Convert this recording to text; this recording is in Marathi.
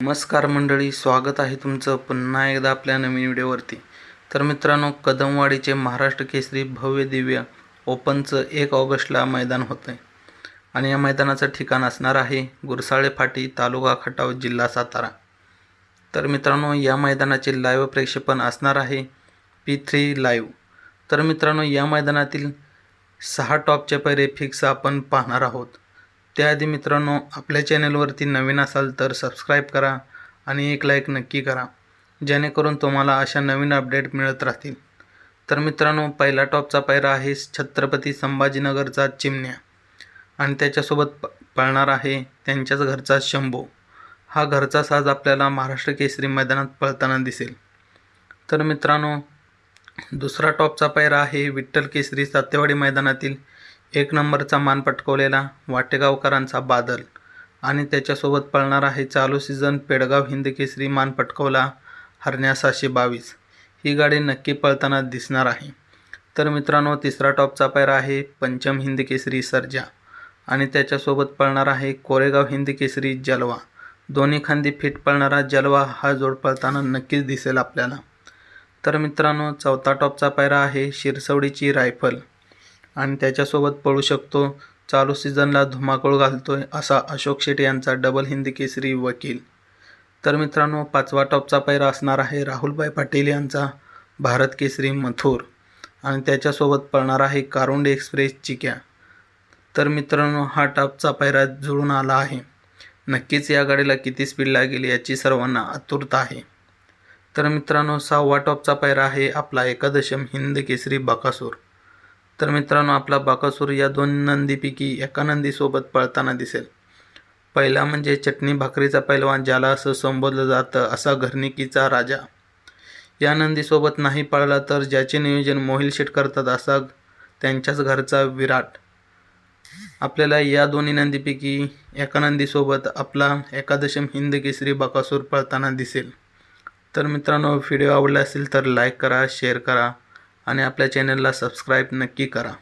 नमस्कार मंडळी स्वागत आहे तुमचं पुन्हा एकदा आपल्या नवीन व्हिडिओवरती. तर मित्रांनो कदमवाडीचे महाराष्ट्र केसरी भव्य दिव्य ओपनचं एक ऑगस्टला मैदान होतं आहे आणि या मैदानाचं ठिकाण असणार आहे गुरसाळे फाटी तालुका खटाव जिल्हा सातारा. तर मित्रांनो या मैदानाचे लाईव्ह प्रेक्षेपण असणार आहे पी थ्री लाईव्ह तर मित्रांनो या मैदानातील सहा टॉपचे पैरे फिक्स आपण पाहणार आहोत. त्याआधी मित्रांनो आपल्या चॅनलवरती नवीन असाल तर सबस्क्राईब करा आणि एक लाईक नक्की करा जेणेकरून तुम्हाला अशा नवीन अपडेट मिळत राहतील. तर मित्रांनो पहिला टॉपचा पायरा आहे छत्रपती संभाजीनगरचा चिमण्या. आणि त्याच्यासोबत प पळणार आहे त्यांच्याच घरचा शंभू. हा घरचा साज आपल्याला महाराष्ट्र केसरी मैदानात पळताना दिसेल. तर मित्रांनो दुसरा टॉपचा पायरा आहे विठ्ठल केसरी सातेवाडी मैदानातील एक नंबरचा मान पटकवलेला वाटेगावकरांचा बादल. आणि त्याच्यासोबत पळणार आहे चालू सीझन पेडगाव हिंदकेसरी मान पटकवला हरण्या सहाशे बावीस. ही गाडी नक्की पळताना दिसणार आहे. तर मित्रांनो तिसरा टॉपचा पायरा आहे पंचम हिंदकेसरी सर्जा. आणि त्याच्यासोबत पळणार आहे कोरेगाव हिंदकेसरी जलवा. दोन्ही खांदी फिट पळणारा जलवा हा जोड पळताना नक्कीच दिसेल आपल्याला. तर मित्रांनो चौथा टॉपचा पायरा आहे शिरसवडीची रायफल. आणि त्याच्यासोबत पळू शकतो. चालू सीझनला धुमाकूळ घालतोय असा अशोक शेट यांचा डबल हिंदी केसरी वकील. तर मित्रांनो पाचवा टॉपचा पैरा असणार आहे राहुलभाई पाटील यांचा भारत केसरी मथुर. आणि त्याच्यासोबत पळणार आहे कारुंड एक्सप्रेस चिक्या. तर मित्रांनो हा टॉपचा पैरा जुळून आला आहे. नक्कीच या गाडीला किती स्पीड लागेल याची सर्वांना आतुरता आहे. तर मित्रांनो सहावा टॉपचा पैरा आहे आपला एकादशम हिंद केसरी बकासूर. तर मित्रांनो आपला बाकासूर या दोन नंदीपैकी एका नंदीसोबत पळताना दिसेल. पहिला म्हणजे चटणी भाकरीचा पैलवान ज्याला असं संबोधलं जातं असा घरनिकीचा राजा. या नंदीसोबत नाही पळला तर ज्याचे नियोजन मोहिल शेट करतात असा त्यांच्याच घरचा विराट. आपल्याला या दोन्ही नंदीपैकी एका नंदीसोबत आपला एकादशम हिंद केसरी बकासूर पळताना दिसेल. तर मित्रांनो व्हिडिओ आवडला असेल तर लाईक करा शेअर करा. आणि आपल्या चॅनलला सबस्क्राईब नक्की करा.